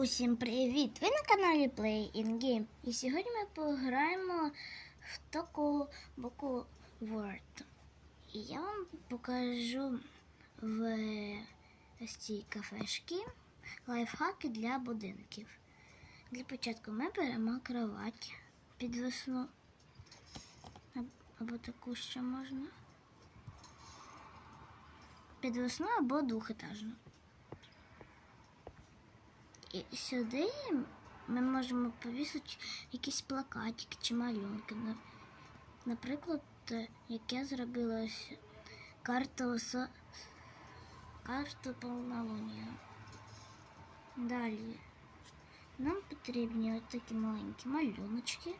Усім привіт! Ви на каналі Play in Game. І сьогодні ми пограємо в таку боку World. І я вам покажу в цій кафешці лайфхаки для будинків. Для початку ми беремо кровать підвесну. Аб- Або таку ще можна. Підвесну або двохетажну. І сюди ми можемо повісити якісь плакатики чи малюнки. Наприклад, як я зробила ось карту с карту повнолуння. Далі нам потрібні ось такі маленькі малюночки.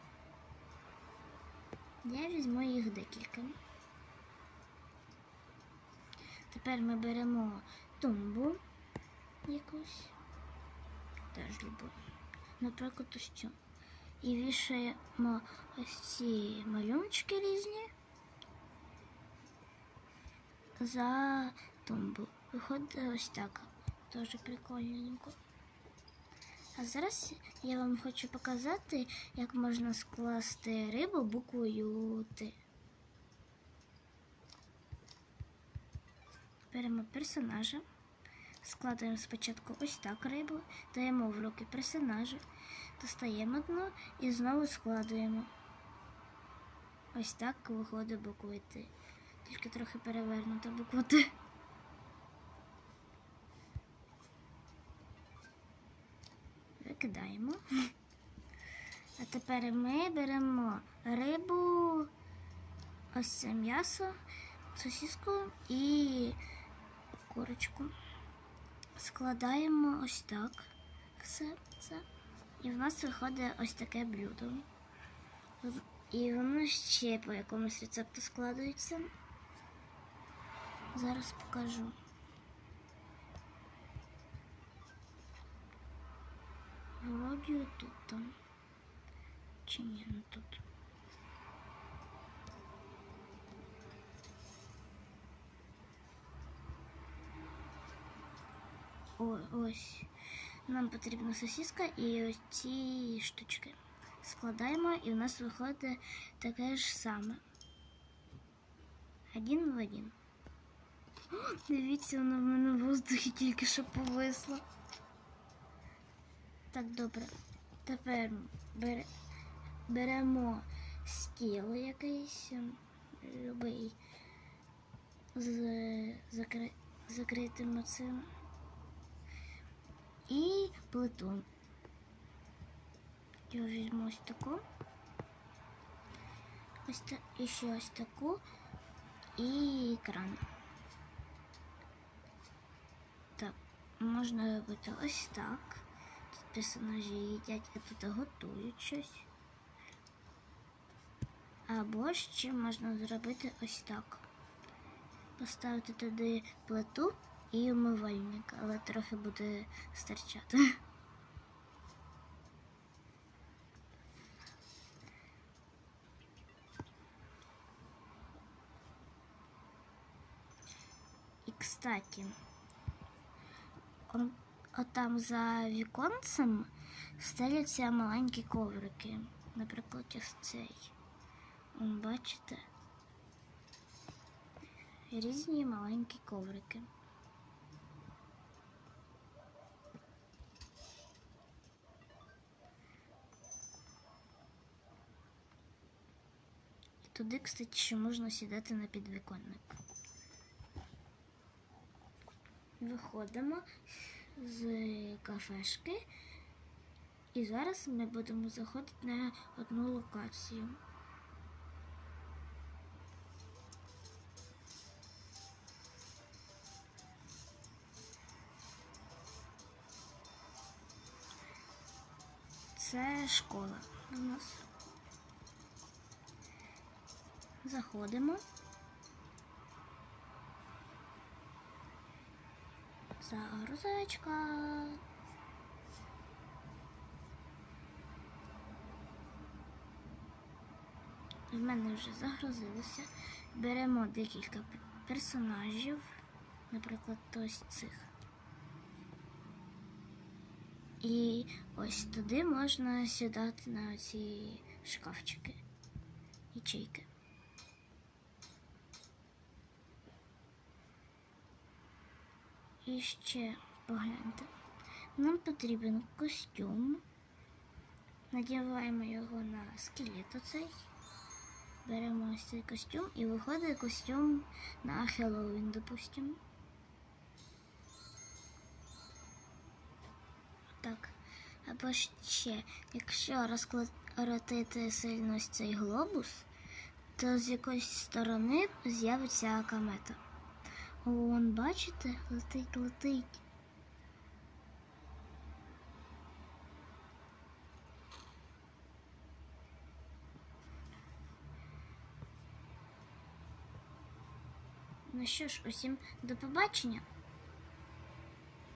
Я візьму їх декілька. Тепер ми беремо тумбу якусь теж люблю. Наприклад, ось цю. І вішаємо ось ці малюночки різні за тумбу. Виходить ось так. Дуже прикольненько. А зараз я вам хочу показати, як можна скласти рибу буквою Т. Беремо персонажа. Складаємо спочатку ось так рибу, даємо в руки персонажу, достаємо дно і знову складуємо. Ось так виходить буква Т. Тільки трохи перевернута буква Т. Викидаємо. А тепер ми беремо рибу, ось це м'ясо, сосиску і курочку складаємо ось так все це. І в нас виходить ось таке блюдо. І воно ще по якомусь рецепту складається. Зараз покажу. Вроді тут там. Чи ні, не тут. О, ось. Нам потрібна сосиска і ось ці штучки. Складаємо і в нас виходить таке ж саме. Один в один. О, дивіться, воно в мене в воздухі тільки що повисло. Так, добре. Тепер бере, беремо стіл якийсь, ем, любий, з закри, закритим оцим і плиту. Я візьму ось таку. Ось та, і ще ось таку і. Так, можна робити ось так. Тут персонажі їдять, а тут готують щось. Або ще можна зробити ось так. Поставити туди плиту і умивальник, але трохи буде старчати. І кстати, отам за віконцем стеляться маленькі коврики. Наприклад, ось цей. Бачите? Різні маленькі коврики. Туди, кстати, ще можна сідати на підвіконник. Виходимо з кафешки. І зараз ми будемо заходити на одну локацію. Це школа у нас. Заходимо. Загрузочка. В мене вже загрузилося. Беремо декілька персонажів, наприклад, ось цих. І ось туди можна сідати на ці шкафчики, ячейки. І ще погляньте. Нам потрібен костюм. Надіваємо його на скелет оцей. Беремо ось цей костюм і виходить костюм на Хеллоуін, допустимо. Так. Або ще, якщо розкрутити сильно цей глобус, то з якоїсь сторони з'явиться комета. Вон, бачите, летить, летить. Ну що ж, усім до побачення.